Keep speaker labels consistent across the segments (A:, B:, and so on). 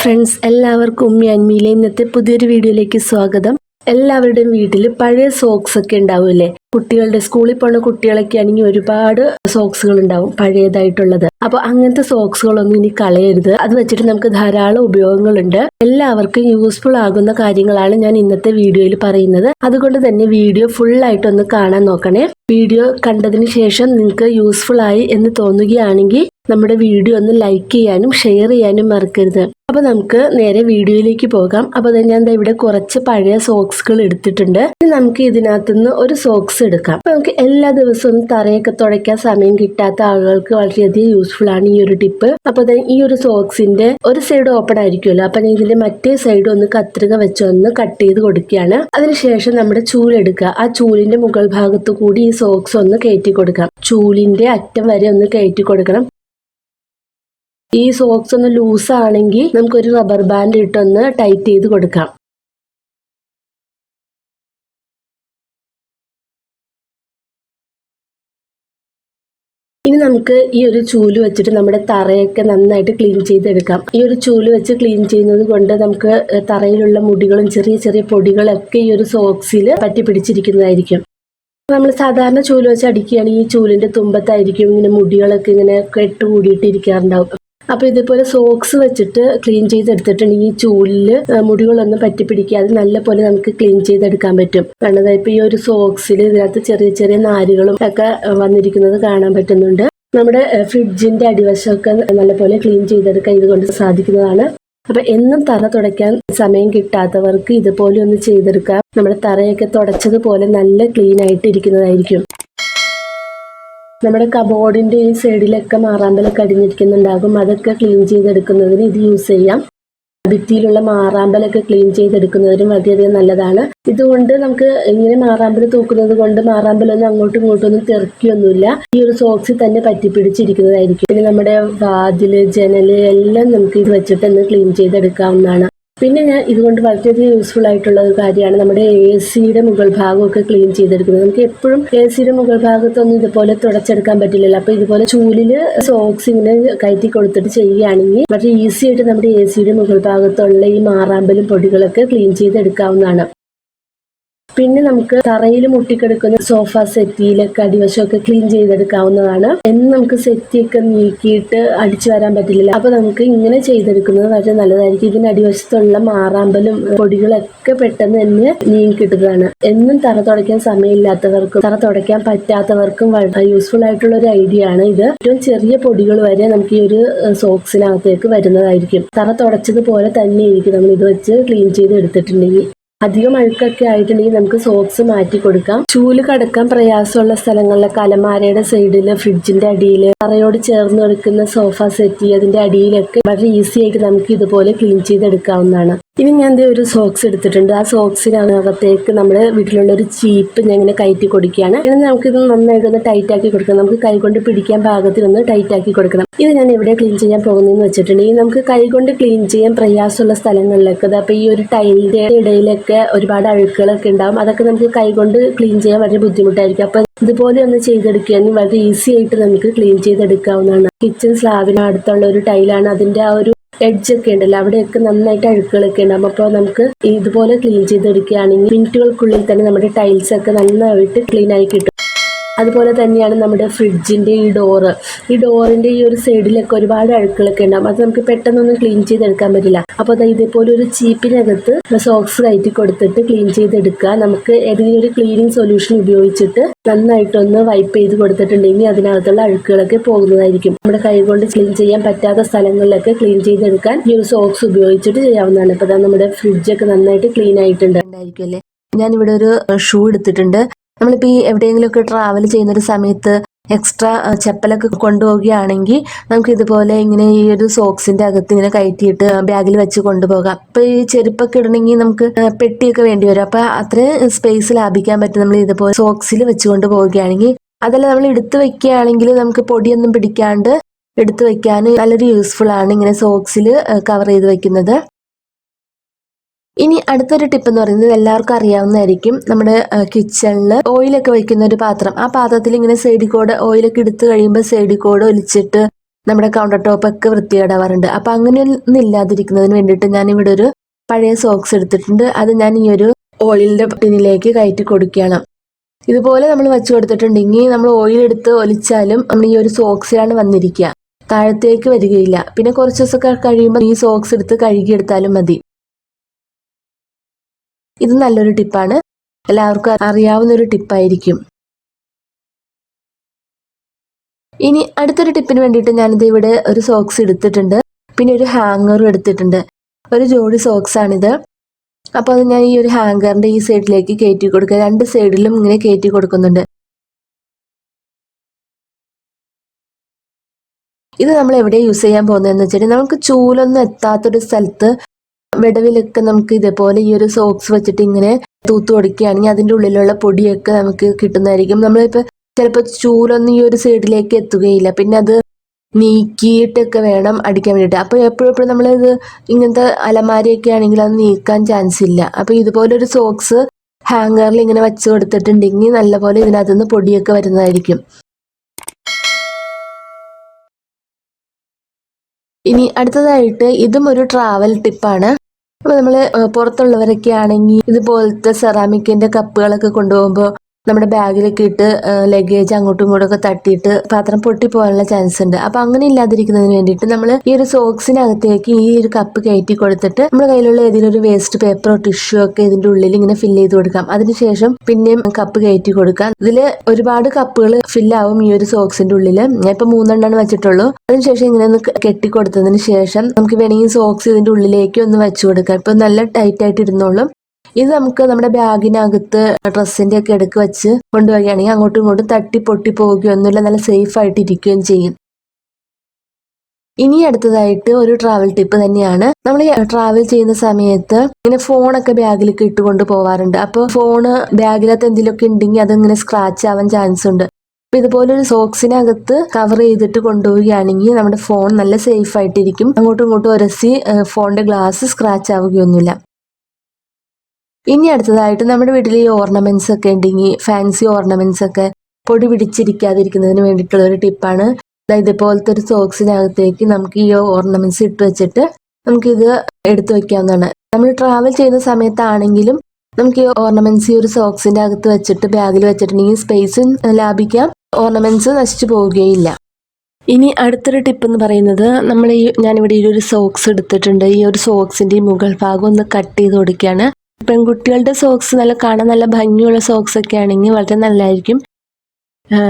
A: Friends എല്ലാവർക്കും അന്മിയിലെ ഇന്നത്തെ പുതിയൊരു വീഡിയോയിലേക്ക് സ്വാഗതം. എല്ലാവരുടെയും വീട്ടിൽ പഴയ സോക്സ് ഒക്കെ ഉണ്ടാവില്ലേ? കുട്ടികളുടെ സ്കൂളിൽ പോണ കുട്ടികളൊക്കെ ആണെങ്കിൽ ഒരുപാട് സോക്സുകൾ ഉണ്ടാവും പഴയതായിട്ടുള്ളത്. അപ്പൊ അങ്ങനത്തെ സോക്സുകളൊന്നും ഇനി കളയരുത്. അത് വെച്ചിട്ട് നമുക്ക് ധാരാളം ഉപയോഗങ്ങളുണ്ട്. എല്ലാവർക്കും യൂസ്ഫുൾ ആകുന്ന കാര്യങ്ങളാണ് ഞാൻ ഇന്നത്തെ വീഡിയോയിൽ പറയുന്നത്. അതുകൊണ്ട് തന്നെ വീഡിയോ ഫുൾ ആയിട്ടൊന്ന് കാണാൻ നോക്കണേ. വീഡിയോ കണ്ടതിന് ശേഷം നിങ്ങൾക്ക് യൂസ്ഫുൾ ആയി എന്ന് തോന്നുകയാണെങ്കിൽ നമ്മുടെ വീഡിയോ ഒന്ന് ലൈക്ക് ചെയ്യാനും ഷെയർ ചെയ്യാനും മറക്കരുത്. അപ്പൊ നമുക്ക് നേരെ വീഡിയോയിലേക്ക് പോകാം. അപ്പൊ അതെ ഞാൻ ഇവിടെ കുറച്ച് പഴയ സോക്സുകൾ എടുത്തിട്ടുണ്ട്. നമുക്ക് നമുക്ക് ഇതിനകത്തുനിന്ന് ഒരു സോക്സ് എടുക്കാം. അപ്പൊ നമുക്ക് എല്ലാ ദിവസവും തറയൊക്കെ തുടയ്ക്കാൻ സമയം കിട്ടാത്ത ആളുകൾക്ക് വളരെയധികം യൂസ്ഫുൾ ആണ് ഈ ഒരു ടിപ്പ് അപ്പൊ ദേ ഈ ഒരു സോക്സിന്റെ ഒരു സൈഡ് ഓപ്പൺ ആയിരിക്കുമല്ലോ. അപ്പൊ ഞാൻ ഇതിന്റെ മറ്റേ സൈഡ് ഒന്ന് കത്രിക വെച്ച് ഒന്ന് കട്ട് ചെയ്ത് കൊടുക്കുകയാണ്. അതിനുശേഷം നമ്മുടെ ചൂലെടുക്കുക ആ ചൂലിന്റെ മുകൾ ഭാഗത്തു കൂടി ഈ സോക്സ് ഒന്ന് കയറ്റി കൊടുക്കാം. ചൂലിന്റെ അറ്റം വരെ ഒന്ന് കയറ്റി കൊടുക്കണം. ഈ സോക്സ് ഒന്ന് ലൂസ് ആണെങ്കിൽ നമുക്കൊരു റബ്ബർ ബാൻഡ് ഇട്ടൊന്ന് ടൈറ്റ് ചെയ്ത് കൊടുക്കാം. ഇനി നമുക്ക് ഈ ഒരു ചൂൽ വെച്ചിട്ട് നമ്മുടെ തറയൊക്കെ നന്നായിട്ട് ക്ലീൻ ചെയ്തെടുക്കാം. ഈ ഒരു ചൂൽ വെച്ച് ക്ലീൻ ചെയ്യുന്നത് കൊണ്ട് നമുക്ക് തറയിലുള്ള മുടികളും ചെറിയ ചെറിയ പൊടികളൊക്കെ ഈ ഒരു സോക്സിൽ പറ്റി പിടിച്ചിരിക്കുന്നതായിരിക്കും. നമ്മൾ സാധാരണ ചൂൽ വെച്ച് അടിക്കുകയാണെങ്കിൽ ഈ ചൂലിന്റെ തുമ്പത്തായിരിക്കും ഇങ്ങനെ മുടികളൊക്കെ ഇങ്ങനെ കെട്ടുകൂടിയിട്ട് ഇരിക്കാറുണ്ടാവും. അപ്പൊ ഇതുപോലെ സോക്സ് വെച്ചിട്ട് ക്ലീൻ ചെയ്തെടുത്തിട്ടുണ്ടെങ്കിൽ ഈ ചൂലിൽ മുടികളൊന്നും പറ്റി പിടിക്കാതെ നല്ല പോലെ നമുക്ക് ക്ലീൻ ചെയ്തെടുക്കാൻ പറ്റും. കാരണം ഇപ്പൊ ഈ ഒരു സോക്സിൽ ഇതിനകത്ത് ചെറിയ ചെറിയ നാരുകളും ഒക്കെ വന്നിരിക്കുന്നത് കാണാൻ പറ്റുന്നുണ്ട്. നമ്മുടെ ഫ്രിഡ്ജിന്റെ അടിവശമൊക്കെ നല്ലപോലെ ക്ലീൻ ചെയ്തെടുക്കാൻ ഇതുകൊണ്ട് സാധിക്കുന്നതാണ്. അപ്പൊ എന്നും തറ തുടയ്ക്കാൻ സമയം കിട്ടാത്തവർക്ക് ഇതുപോലെ ഒന്ന് ചെയ്തെടുക്കാം. നമ്മുടെ തറയൊക്കെ തുടച്ചതുപോലെ നല്ല ക്ലീൻ ആയിട്ട് ഇരിക്കുന്നതായിരിക്കും. നമ്മുടെ കബോർഡിന്റെ ഈ സൈഡിലൊക്കെ മാറാമ്പലൊക്കെ അടിഞ്ഞിരിക്കുന്നുണ്ടാകും അതൊക്കെ ക്ലീൻ ചെയ്തെടുക്കുന്നതിന് ഇത് യൂസ് ചെയ്യാം. ഭിത്തിയിലുള്ള മാറാമ്പലൊക്കെ ക്ലീൻ ചെയ്തെടുക്കുന്നതിനും വളരെയധികം നല്ലതാണ്. ഇതുകൊണ്ട് നമുക്ക് ഇങ്ങനെ മാറാമ്പൽ തൂക്കുന്നത് കൊണ്ട് മാറാമ്പലൊന്നും അങ്ങോട്ടും ഇങ്ങോട്ടും ഒന്നും തെറിക്കൊന്നുമില്ല. ഈ ഒരു സോക്സിൽ തന്നെ പറ്റിപ്പിടിച്ചിരിക്കുന്നതായിരിക്കും. പിന്നെ നമ്മുടെ വാതിൽ ജനൽ എല്ലാം നമുക്ക് ഇത് വെച്ചിട്ട് ഒന്ന് ക്ലീൻ ചെയ്തെടുക്കാവുന്നതാണ്. പിന്നെ ഞാൻ ഇതുകൊണ്ട് വളരെയധികം യൂസ്ഫുൾ ആയിട്ടുള്ള ഒരു കാര്യമാണ് നമ്മുടെ എ സിയുടെ മുകൾ ഭാഗമൊക്കെ ക്ലീൻ ചെയ്തെടുക്കുന്നത്. നമുക്ക് എപ്പോഴും എ സിയുടെ മുകൾ ഭാഗത്തൊന്നും ഇതുപോലെ തുടച്ചെടുക്കാൻ പറ്റില്ലല്ലോ. അപ്പൊ ഇതുപോലെ ചൂലിൽ സോക്സ് ഇങ്ങനെ കയറ്റി കൊടുത്തിട്ട് ചെയ്യുകയാണെങ്കിൽ വളരെ ഈസി ആയിട്ട് നമ്മുടെ എ സിയുടെ മുകൾ ഭാഗത്തുള്ള ഈ മാറാമ്പലും പൊടികളൊക്കെ ക്ലീൻ ചെയ്തെടുക്കാവുന്നതാണ്. പിന്നെ നമുക്ക് തറയിൽ മുട്ടിക്കെടുക്കുന്ന സോഫ സെറ്റിയിലൊക്കെ അടിവശമൊക്കെ ക്ലീൻ ചെയ്തെടുക്കാവുന്നതാണ്. എന്ന് നമുക്ക് സെറ്റിയൊക്കെ നീക്കിയിട്ട് അടിച്ചു വരാൻ പറ്റില്ല. അപ്പൊ നമുക്ക് ഇങ്ങനെ ചെയ്തെടുക്കുന്നത് വളരെ നല്ലതായിരിക്കും. ഇതിന് അടിവശത്തുള്ള മാറാമ്പലും പൊടികളൊക്കെ പെട്ടെന്ന് തന്നെ നീങ്ങി കിട്ടുന്നതാണ്. എന്നും തറ തുടയ്ക്കാൻ സമയമില്ലാത്തവർക്കും തറ തുടയ്ക്കാൻ പറ്റാത്തവർക്കും വളരെ യൂസ്ഫുൾ ആയിട്ടുള്ള ഒരു ഐഡിയ ആണ് ഇത്. ഏറ്റവും ചെറിയ പൊടികൾ വരെ നമുക്ക് ഈ ഒരു സോക്സിനകത്തേക്ക് വരുന്നതായിരിക്കും. തറ തുടച്ചതുപോലെ തന്നെ ഇരിക്കും നമ്മൾ ഇത് വെച്ച് ക്ലീൻ ചെയ്ത് എടുത്തിട്ടുണ്ടെങ്കിൽ അധികം അഴുക്കൊക്കെ ആയിട്ടുണ്ടെങ്കിൽ നമുക്ക് സോക്സ് മാറ്റി കൊടുക്കാം. ചൂൽ കടക്കാൻ പ്രയാസമുള്ള സ്ഥലങ്ങളിലൊക്കെ അലമാരയുടെ സൈഡിൽ ഫ്രിഡ്ജിന്റെ അടിയിൽ തറയോട് ചേർന്ന് എടുക്കുന്ന സോഫ സെറ്റ് അതിന്റെ അടിയിലൊക്കെ വളരെ ഈസി ആയിട്ട് നമുക്ക് ഇതുപോലെ ക്ലീൻ ചെയ്തെടുക്കാവുന്നതാണ്. ഇനി ഞാൻ ദേ ഒരു സോക്സ് എടുത്തിട്ടുണ്ട്. ആ സോക്സിനകത്തേക്ക് നമ്മുടെ വീട്ടിലുള്ള ഒരു ചീപ്പ് ഞാൻ ഇങ്ങനെ കയറ്റി കൊടുക്കുകയാണ്. ഇനി നമുക്കിത് നന്നായിട്ട് ഒന്ന് ടൈറ്റ് ആക്കി കൊടുക്കണം. നമുക്ക് കൈ കൊണ്ട് പിടിക്കാൻ പാകത്തിൽ ഒന്ന് ടൈറ്റ് ആക്കി കൊടുക്കണം. ഇത് ഞാൻ എവിടെ ക്ലീൻ ചെയ്യാൻ പോകുന്നതെന്ന് വെച്ചിട്ടുണ്ടെങ്കിൽ നമുക്ക് കൈ കൊണ്ട് ക്ലീൻ ചെയ്യാൻ പ്രയാസമുള്ള സ്ഥലങ്ങളിലൊക്കെ അപ്പോൾ ഈ ഒരു ടൈലിന്റെ ഇടയിലൊക്കെ ഒരുപാട് അഴുക്കുകളൊക്കെ ഉണ്ടാവും. അതൊക്കെ നമുക്ക് കൈ കൊണ്ട് ക്ലീൻ ചെയ്യാൻ വളരെ ബുദ്ധിമുട്ടായിരിക്കും. അപ്പോൾ ഇതുപോലെ ഒന്ന് ചെയ്തെടുക്കുകയാണെങ്കിൽ വളരെ ഈസി ആയിട്ട് നമുക്ക് ക്ലീൻ ചെയ്തെടുക്കാവുന്നതാണ്. കിച്ചൺ സ്ലാബിന് അടുത്തുള്ള ഒരു ടൈലാണ് അതിന്റെ ആ ഒരു എഡ്ജ് ഒക്കെ ഉണ്ടല്ലോ അവിടെയൊക്കെ നന്നായിട്ട് അഴുക്കുകളൊക്കെ ഉണ്ടാകും അപ്പോൾ നമുക്ക് ഇതുപോലെ ക്ലീൻ ചെയ്തെടുക്കുകയാണെങ്കിൽ മിനിറ്റുകൾക്കുള്ളിൽ തന്നെ നമ്മുടെ ടൈൽസ് ഒക്കെ നന്നായിട്ട് ക്ലീൻ ആയി കിട്ടും. അതുപോലെ തന്നെയാണ് നമ്മുടെ ഫ്രിഡ്ജിന്റെ ഈ ഡോറ് ഈ ഡോറിന്റെ ഈ ഒരു സൈഡിലൊക്കെ ഒരുപാട് അഴുക്കുകളൊക്കെ ഉണ്ടാകും അത് നമുക്ക് പെട്ടെന്നൊന്നും ക്ലീൻ ചെയ്തെടുക്കാൻ പറ്റില്ല. അപ്പോൾ അത് ഇതേപോലെ ഒരു ചീപ്പിനകത്ത് സോക്സ് കയറ്റി കൊടുത്തിട്ട് ക്ലീൻ ചെയ്തെടുക്കുക. നമുക്ക് ഏതെങ്കിലും ഒരു ക്ലീനിങ് സൊല്യൂഷൻ ഉപയോഗിച്ചിട്ട് നന്നായിട്ടൊന്ന് വൈപ്പ് ചെയ്ത് കൊടുത്തിട്ടുണ്ടെങ്കിൽ അതിനകത്തുള്ള അഴുക്കുകളൊക്കെ പോകുന്നതായിരിക്കും. നമ്മുടെ കൈ കൊണ്ട് ക്ലീൻ ചെയ്യാൻ പറ്റാത്ത സ്ഥലങ്ങളിലൊക്കെ ക്ലീൻ ചെയ്തെടുക്കാൻ ഈ ഒരു സോക്സ് ഉപയോഗിച്ചിട്ട് ചെയ്യാവുന്നതാണ്. ഇപ്പോൾ നമ്മുടെ ഫ്രിഡ്ജൊക്കെ നന്നായിട്ട് ക്ലീൻ ആയിട്ടുണ്ട്. ഉണ്ടായിരിക്കും അല്ലേ? ഞാനിവിടെ ഒരു ഷൂ എടുത്തിട്ടുണ്ട്. നമ്മളിപ്പോൾ ഈ എവിടെയെങ്കിലുമൊക്കെ ട്രാവൽ ചെയ്യുന്ന ഒരു സമയത്ത് എക്സ്ട്രാ ചെപ്പലൊക്കെ കൊണ്ടുപോവുകയാണെങ്കിൽ നമുക്ക് ഇതുപോലെ ഇങ്ങനെ ഈ ഒരു സോക്സിന്റെ അകത്ത് ഇങ്ങനെ കയറ്റിയിട്ട് ബാഗിൽ വെച്ച് കൊണ്ടുപോകാം. അപ്പൊ ഈ ചെരുപ്പൊക്കെ ഇടണമെങ്കിൽ നമുക്ക് പെട്ടിയൊക്കെ വേണ്ടി വരും. അപ്പൊ അത്രയും സ്പേസ് ലാഭിക്കാൻ പറ്റും. നമ്മൾ ഇതുപോലെ സോക്സിൽ വെച്ചുകൊണ്ട് പോവുകയാണെങ്കിൽ അതല്ല നമ്മൾ എടുത്തു വെക്കുകയാണെങ്കിൽ നമുക്ക് പൊടിയൊന്നും പിടിക്കാണ്ട് എടുത്തു വെക്കാൻ നല്ലൊരു യൂസ്ഫുൾ ആണ് ഇങ്ങനെ സോക്സിൽ കവർ ചെയ്ത് വെക്കുന്നത്. ഇനി അടുത്തൊരു ടിപ്പ് എന്ന് പറയുന്നത് എല്ലാവർക്കും അറിയാവുന്നതായിരിക്കും നമ്മുടെ കിച്ചണിൽ ഓയിലൊക്കെ വയ്ക്കുന്ന ഒരു പാത്രം. ആ പാത്രത്തിൽ ഇങ്ങനെ സൈഡിൽ കൂടെ ഓയിലൊക്കെ എടുത്തു കഴിയുമ്പോൾ സൈഡിൽ കൂടെ ഒലിച്ചിട്ട് നമ്മുടെ കൗണ്ടർ ടോപ്പൊക്കെ വൃത്തികേടാവാറുണ്ട്. അപ്പം അങ്ങനെയൊന്നും ഇല്ലാതിരിക്കുന്നതിന് വേണ്ടിയിട്ട് ഞാൻ ഇവിടെ ഒരു പഴയ സോക്സ് എടുത്തിട്ടുണ്ട്. അത് ഞാൻ ഈ ഒരു ഓയിലിന്റെ ടിന്നിലേക്ക് കയറ്റി കൊടുക്കുകയാണ്. ഇതുപോലെ നമ്മൾ വെച്ച് കൊടുത്തിട്ടുണ്ടെങ്കിൽ നമ്മൾ ഓയിൽ എടുത്ത് ഒലിച്ചാലും നമ്മൾ ഈ ഒരു സോക്സിലാണ് വന്നിരിക്കുക. താഴത്തേക്ക് വരികയില്ല. പിന്നെ കുറച്ച് ദിവസമൊക്കെ കഴിയുമ്പോൾ ഈ സോക്സ് എടുത്ത് കഴുകിയെടുത്താലും മതി. ഇത് നല്ലൊരു ടിപ്പാണ്. എല്ലാവർക്കും അറിയാവുന്ന ഒരു ടിപ്പായിരിക്കും. ഇനി അടുത്തൊരു ടിപ്പിന് വേണ്ടിയിട്ട് ഞാനിത് ഇവിടെ ഒരു സോക്സ് എടുത്തിട്ടുണ്ട്. പിന്നെ ഒരു ഹാങ്ങറും എടുത്തിട്ടുണ്ട്. ഒരു ജോഡി സോക്സ് ആണിത്. അപ്പോൾ അത് ഞാൻ ഈ ഒരു ഹാങ്കറിന്റെ ഈ സൈഡിലേക്ക് കയറ്റി കൊടുക്കുക രണ്ട് സൈഡിലും ഇങ്ങനെ കയറ്റി കൊടുക്കുന്നുണ്ട്. ഇത് നമ്മൾ എവിടെ യൂസ് ചെയ്യാൻ പോകുന്നതെന്ന് വെച്ചാൽ നമുക്ക് ചൂലൊന്നും എത്താത്തൊരു സ്ഥലത്ത് വിടവിലൊക്കെ നമുക്ക് ഇതേപോലെ ഈ ഒരു സോക്സ് വെച്ചിട്ട് ഇങ്ങനെ തൂത്തു കൊടുക്കുകയാണെങ്കിൽ അതിന്റെ ഉള്ളിലുള്ള പൊടിയൊക്കെ നമുക്ക് കിട്ടുന്നതായിരിക്കും. നമ്മളിപ്പോൾ ചിലപ്പോൾ ചൂലൊന്നും ഈ ഒരു സൈഡിലേക്ക് എത്തുകയില്ല. പിന്നെ അത് നീക്കിയിട്ടൊക്കെ വേണം അടിക്കാൻ വേണ്ടിയിട്ട്. അപ്പോൾ എപ്പോഴും എപ്പോഴും നമ്മളിത് ഇങ്ങനത്തെ അലമാരിയൊക്കെ ആണെങ്കിൽ അത് നീക്കാൻ ചാൻസ് ഇല്ല. അപ്പോൾ ഇതുപോലൊരു സോക്സ് ഹാങ്ങറിൽ ഇങ്ങനെ വെച്ച് കൊടുത്തിട്ടുണ്ടെങ്കിൽ നല്ലപോലെ ഇതിനകത്തുനിന്ന് പൊടിയൊക്കെ വരുന്നതായിരിക്കും. ഇനി അടുത്തതായിട്ട് ഇതും ഒരു ട്രാവൽ ടിപ്പാണ് അപ്പോൾ നമ്മൾ പുറത്തുള്ളവരൊക്കെ ആണെങ്കിൽ ഇതുപോലത്തെ സെറാമിക്കിന്റെ കപ്പുകളൊക്കെ കൊണ്ടുപോകുമ്പോൾ നമ്മുടെ ബാഗിലൊക്കെ ഇട്ട് ലഗേജ് അങ്ങോട്ടും ഇങ്ങോട്ടും ഒക്കെ തട്ടിയിട്ട് പാത്രം പൊട്ടിപ്പോകാനുള്ള ചാൻസ് ഉണ്ട്. അപ്പൊ അങ്ങനെ ഇല്ലാതിരിക്കുന്നതിന് വേണ്ടിയിട്ട് നമ്മൾ ഈ ഒരു സോക്സിനകത്തേക്ക് ഈ ഒരു കപ്പ് കയറ്റി കൊടുത്തിട്ട് നമ്മൾ കയ്യിലുള്ള ഏതെങ്കിലും ഒരു വേസ്റ്റ് പേപ്പറോ ടിഷ്യൂ ഒക്കെ ഇതിന്റെ ഉള്ളിൽ ഇങ്ങനെ ഫില്ല് ചെയ്ത് കൊടുക്കാം. അതിനുശേഷം പിന്നെയും കപ്പ് കയറ്റി കൊടുക്കാം. ഇതിൽ ഒരുപാട് കപ്പുകൾ ഫില്ലാവും ഈ ഒരു സോക്സിന്റെ ഉള്ളിൽ ഞാൻ ഇപ്പൊ മൂന്നെണ്ണാണ് വെച്ചിട്ടുള്ളൂ. അതിനുശേഷം ഇങ്ങനെ ഒന്ന് കെട്ടി കൊടുത്തതിന് ശേഷം നമുക്ക് വേണമെങ്കിൽ സോക്സ് ഇതിന്റെ ഉള്ളിലേക്ക് ഒന്ന് വെച്ചു കൊടുക്കാം. ഇപ്പൊ നല്ല ടൈറ്റ് ആയിട്ട് ഇരുന്നോളും. ഇത് നമുക്ക് നമ്മുടെ ബാഗിനകത്ത് ഡ്രസ്സിന്റെ ഒക്കെ എടുക്ക് വെച്ച് കൊണ്ടുപോവുകയാണെങ്കിൽ അങ്ങോട്ടും ഇങ്ങോട്ടും തട്ടി പൊട്ടി പോവുകയൊന്നുമില്ല നല്ല സേഫ് ആയിട്ട് ഇരിക്കുകയും ചെയ്യും. ഇനി അടുത്തതായിട്ട് ഒരു ട്രാവൽ ടിപ്പ് തന്നെയാണ്. നമ്മൾ ട്രാവൽ ചെയ്യുന്ന സമയത്ത് ഇങ്ങനെ ഫോണൊക്കെ ബാഗിലേക്ക് ഇട്ടുകൊണ്ട് പോവാറുണ്ട്. അപ്പോൾ ഫോണ് ബാഗിനകത്ത് എന്തെങ്കിലുമൊക്കെ ഉണ്ടെങ്കിൽ അതിങ്ങനെ സ്ക്രാച്ച് ആവാൻ ചാൻസ് ഉണ്ട്. അപ്പൊ ഇതുപോലെ ഒരു സോക്സിനകത്ത് കവർ ചെയ്തിട്ട് കൊണ്ടുപോവുകയാണെങ്കിൽ നമ്മുടെ ഫോൺ നല്ല സേഫ് ആയിട്ടിരിക്കും. അങ്ങോട്ടും ഇങ്ങോട്ടും ഒരസി ഫോണിന്റെ ഗ്ലാസ് സ്ക്രാച്ച് ആവുകയൊന്നുമില്ല. ഇനി അടുത്തതായിട്ട് നമ്മുടെ വീട്ടിൽ ഈ ഓർണമെന്റ്സ് ഒക്കെ ഉണ്ടെങ്കിൽ ഫാൻസി ഓർണമെന്റ്സ് ഒക്കെ പൊടി പിടിച്ചിരിക്കാതിരിക്കുന്നതിന് വേണ്ടിയിട്ടുള്ള ഒരു ടിപ്പാണ് ഇതുപോലത്തെ ഒരു സോക്സിനകത്തേക്ക് നമുക്ക് ഈ ഓർണമെന്റ്സ് ഇട്ട് വെച്ചിട്ട് നമുക്കിത് എടുത്തു വെക്കാവുന്നതാണ്. നമ്മൾ ട്രാവൽ ചെയ്യുന്ന സമയത്താണെങ്കിലും നമുക്ക് ഈ ഓർണമെന്റ്സ് ഈ ഒരു സോക്സിന്റെ അകത്ത് വെച്ചിട്ട് ബാഗിൽ വെച്ചിട്ടുണ്ടെങ്കിൽ സ്പേസും ലാഭിക്കാം. ഓർണമെന്റ്സ് നശിച്ചു പോവുകയില്ല. ഇനി അടുത്തൊരു ടിപ്പ് എന്ന് പറയുന്നത് നമ്മൾ ഈ ഞാനിവിടെ ഈ ഒരു സോക്സ് എടുത്തിട്ടുണ്ട്. ഈ ഒരു സോക്സിന്റെ മുകൾ ഭാഗം ഒന്ന് കട്ട് ചെയ്ത് കൊടുക്കുകയാണ്. പെൺകുട്ടികളുടെ സോക്സ് നല്ല കാണാൻ നല്ല ഭംഗിയുള്ള സോക്സ് ഒക്കെ ആണെങ്കിൽ വളരെ നല്ലതായിരിക്കും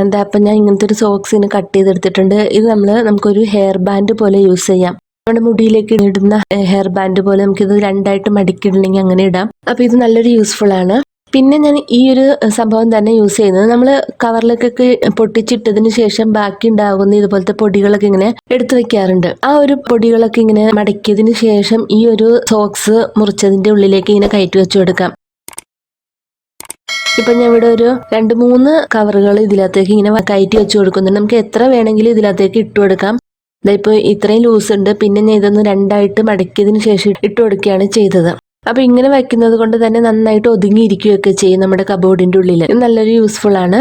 A: എന്താ അപ്പം ഞാൻ ഇങ്ങനത്തെ ഒരു സോക്സ് ഇങ്ങനെ കട്ട് ചെയ്തെടുത്തിട്ടുണ്ട്. ഇത് നമ്മൾ നമുക്കൊരു ഹെയർ ബാൻഡ് പോലെ യൂസ് ചെയ്യാം. നമ്മുടെ മുടിയിലേക്ക് ഇടുന്ന ഹെയർ ബാൻഡ് പോലെ നമുക്കിത് രണ്ടായിട്ട് മടക്കിയിടണമെങ്കിൽ അങ്ങനെ ഇടാം. അപ്പം ഇത് നല്ലൊരു യൂസ്ഫുൾ ആണ്. പിന്നെ ഞാൻ ഈ ഒരു സംഭവം തന്നെ യൂസ് ചെയ്യുന്നത്. നമ്മൾ കവറിലേക്കൊക്കെ പൊട്ടിച്ചിട്ടതിന് ശേഷം ബാക്കി ഉണ്ടാകുന്ന ഇതുപോലത്തെ പൊടികളൊക്കെ ഇങ്ങനെ എടുത്തു വെക്കാറുണ്ട്. ആ ഒരു പൊടികളൊക്കെ ഇങ്ങനെ മടക്കിയതിന് ശേഷം ഈ ഒരു സോക്സ് മുറിച്ചതിന്റെ ഉള്ളിലേക്ക് ഇങ്ങനെ കയറ്റി വെച്ചു കൊടുക്കാം. ഇപ്പൊ ഞാൻ ഇവിടെ ഒരു രണ്ട് മൂന്ന് കവറുകൾ ഇതിനകത്തേക്ക് ഇങ്ങനെ കയറ്റി വെച്ചു കൊടുക്കുന്നുണ്ട്. നമുക്ക് എത്ര വേണമെങ്കിലും ഇതിനകത്തേക്ക് ഇട്ടു കൊടുക്കാം. ഇപ്പൊ ഇത്രയും ലൂസ് ഉണ്ട്. പിന്നെ ഞാൻ ഇതൊന്ന് രണ്ടായിട്ട് മടക്കിയതിന് ശേഷം ഇട്ടു കൊടുക്കുകയാണ് ചെയ്തത്. അപ്പൊ ഇങ്ങനെ വെക്കുന്നത് കൊണ്ട് തന്നെ നന്നായിട്ട് ഒതുങ്ങിയിരിക്കുകയൊക്കെ ചെയ്യും നമ്മുടെ കബോർഡിന്റെ ഉള്ളിൽ നല്ലൊരു യൂസ്ഫുൾ ആണ്.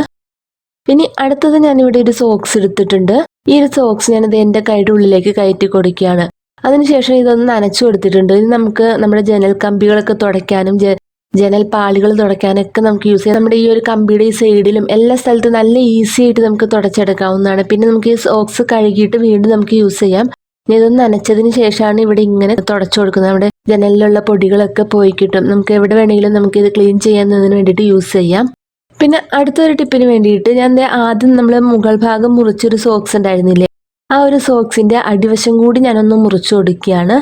A: ഇനി അടുത്തത് ഞാൻ ഇവിടെ ഒരു സോക്സ് എടുത്തിട്ടുണ്ട്. ഈ ഒരു സോക്സ് ഞാനത് എന്റെ കൈയുടെ ഉള്ളിലേക്ക് കയറ്റി കൊടുക്കുകയാണ്. അതിനുശേഷം ഇതൊന്ന് നനച്ചു കൊടുത്തിട്ടുണ്ട്. ഇത് നമുക്ക് നമ്മുടെ ജനൽ കമ്പികളൊക്കെ തുടയ്ക്കാനും ജനൽ പാളികൾ തുടയ്ക്കാനൊക്കെ നമുക്ക് യൂസ് ചെയ്യാം. നമ്മുടെ ഈ ഒരു കമ്പിയുടെ ഈ സൈഡിലും എല്ലാ സ്ഥലത്തും നല്ല ഈസി ആയിട്ട് നമുക്ക് തുടച്ചെടുക്കാവുന്നതാണ്. പിന്നെ നമുക്ക് ഈ സോക്സ് കഴുകിയിട്ട് വീണ്ടും നമുക്ക് യൂസ് ചെയ്യാം. ഇതൊന്ന് നനച്ചതിന് ശേഷമാണ് ഇവിടെ ഇങ്ങനെ തുടച്ചു കൊടുക്കുന്നത്. നമ്മുടെ ജനലിലുള്ള പൊടികളൊക്കെ പോയി കിട്ടും. നമുക്ക് എവിടെ വേണമെങ്കിലും നമുക്ക് ഇത് ക്ലീൻ ചെയ്യാന്നതിന് വേണ്ടിയിട്ട് യൂസ് ചെയ്യാം. പിന്നെ അടുത്തൊരു ടിപ്പിന് വേണ്ടിയിട്ട് ഞാൻ ആദ്യം നമ്മൾ മുകൾ ഭാഗം മുറിച്ചൊരു സോക്സ് ഉണ്ടായിരുന്നില്ലേ? ആ ഒരു സോക്സിന്റെ അടിവശം കൂടി ഞാനൊന്ന് മുറിച്ചു കൊടുക്കുകയാണ്.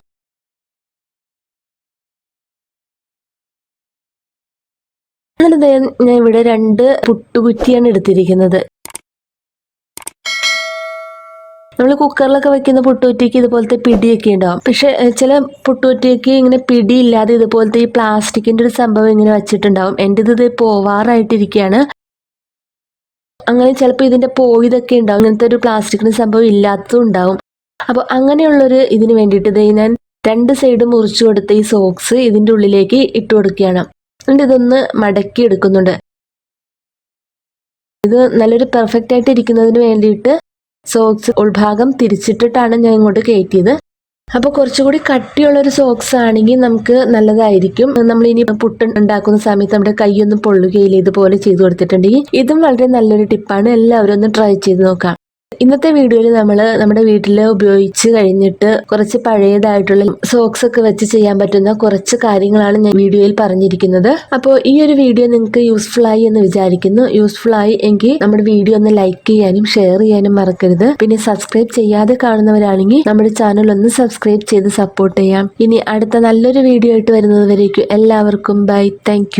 A: എന്നിട്ട് ഞാൻ ഇവിടെ രണ്ട് പുട്ടുകുറ്റിയാണ് എടുത്തിരിക്കുന്നത്. നമ്മൾ കുക്കറിലൊക്കെ വെക്കുന്ന പുട്ടുകുറ്റിക്ക് ഇതുപോലത്തെ പിടിയൊക്കെ ഉണ്ടാവും. പക്ഷെ ചില പുട്ടുകുറ്റിക്ക് ഇങ്ങനെ പിടിയില്ലാതെ ഇതുപോലത്തെ ഈ പ്ലാസ്റ്റിക്കിന്റെ ഒരു സംഭവം ഇങ്ങനെ വെച്ചിട്ടുണ്ടാവും. എന്റെ ഇത് പോവാറായിട്ടിരിക്കുകയാണ് അങ്ങനെ ചിലപ്പോൾ ഇതിന്റെ പോയതൊക്കെ ഉണ്ടാവും. ഇങ്ങനത്തെ ഒരു പ്ലാസ്റ്റിക്കിന്റെ സംഭവം ഇല്ലാത്തതും ഉണ്ടാവും. അപ്പോൾ അങ്ങനെയുള്ളൊരു ഇതിന് വേണ്ടിയിട്ട് ഞാൻ രണ്ട് സൈഡ് മുറിച്ചു കൊടുത്ത ഈ സോക്സ് ഇതിന്റെ ഉള്ളിലേക്ക് ഇട്ടു കൊടുക്കുകയാണ്. എന്നിട്ട് ഇതൊന്ന് മടക്കി എടുക്കുന്നുണ്ട് ഇത് നല്ലൊരു പെർഫെക്റ്റ് ആയിട്ട് ഇരിക്കുന്നതിന് വേണ്ടിയിട്ട്
B: സോക്സ് ഉൾഭാഗം തിരിച്ചിട്ടിട്ടാണ് ഞാൻ ഇങ്ങോട്ട് കയറ്റിയത്. അപ്പോൾ കുറച്ചുകൂടി കട്ടിയുള്ളൊരു സോക്സ് ആണെങ്കിൽ നമുക്ക് നല്ലതായിരിക്കും. നമ്മൾ ഇനി പുട്ട് ഉണ്ടാക്കുന്ന സമയത്ത് നമ്മുടെ കൈയൊന്നും പൊള്ളുകയില്ല ഇതുപോലെ ചെയ്തു കൊടുത്തിട്ടുണ്ടെങ്കിൽ. ഇതും വളരെ നല്ലൊരു ടിപ്പാണ് എല്ലാവരും ഒന്ന് ട്രൈ ചെയ്ത് നോക്കാം. ഇന്നത്തെ വീഡിയോയിൽ നമ്മൾ നമ്മുടെ വീട്ടിൽ ഉപയോഗിച്ച് കഴിഞ്ഞിട്ട് കുറച്ച് പഴയതായിട്ടുള്ള സോക്സ് ഒക്കെ വെച്ച് ചെയ്യാൻ പറ്റുന്ന കുറച്ച് കാര്യങ്ങളാണ് ഞാൻ വീഡിയോയിൽ പറഞ്ഞിരിക്കുന്നത്. അപ്പോൾ ഈ ഒരു വീഡിയോ നിങ്ങൾക്ക് യൂസ്ഫുൾ ആയി എന്ന് വിചാരിക്കുന്നു. യൂസ്ഫുൾ ആയി എങ്കിൽ നമ്മുടെ വീഡിയോ ഒന്ന് ലൈക്ക് ചെയ്യാനും ഷെയർ ചെയ്യാനും മറക്കരുത്. പിന്നെ സബ്സ്ക്രൈബ് ചെയ്യാതെ കാണുന്നവരാണെങ്കിൽ നമ്മുടെ ചാനൽ ഒന്ന് സബ്സ്ക്രൈബ് ചെയ്ത് സപ്പോർട്ട് ചെയ്യാം. ഇനി അടുത്ത നല്ലൊരു വീഡിയോ ആയിട്ട് വരുന്നത് വരേക്കും. എല്ലാവർക്കും ബൈ താങ്ക്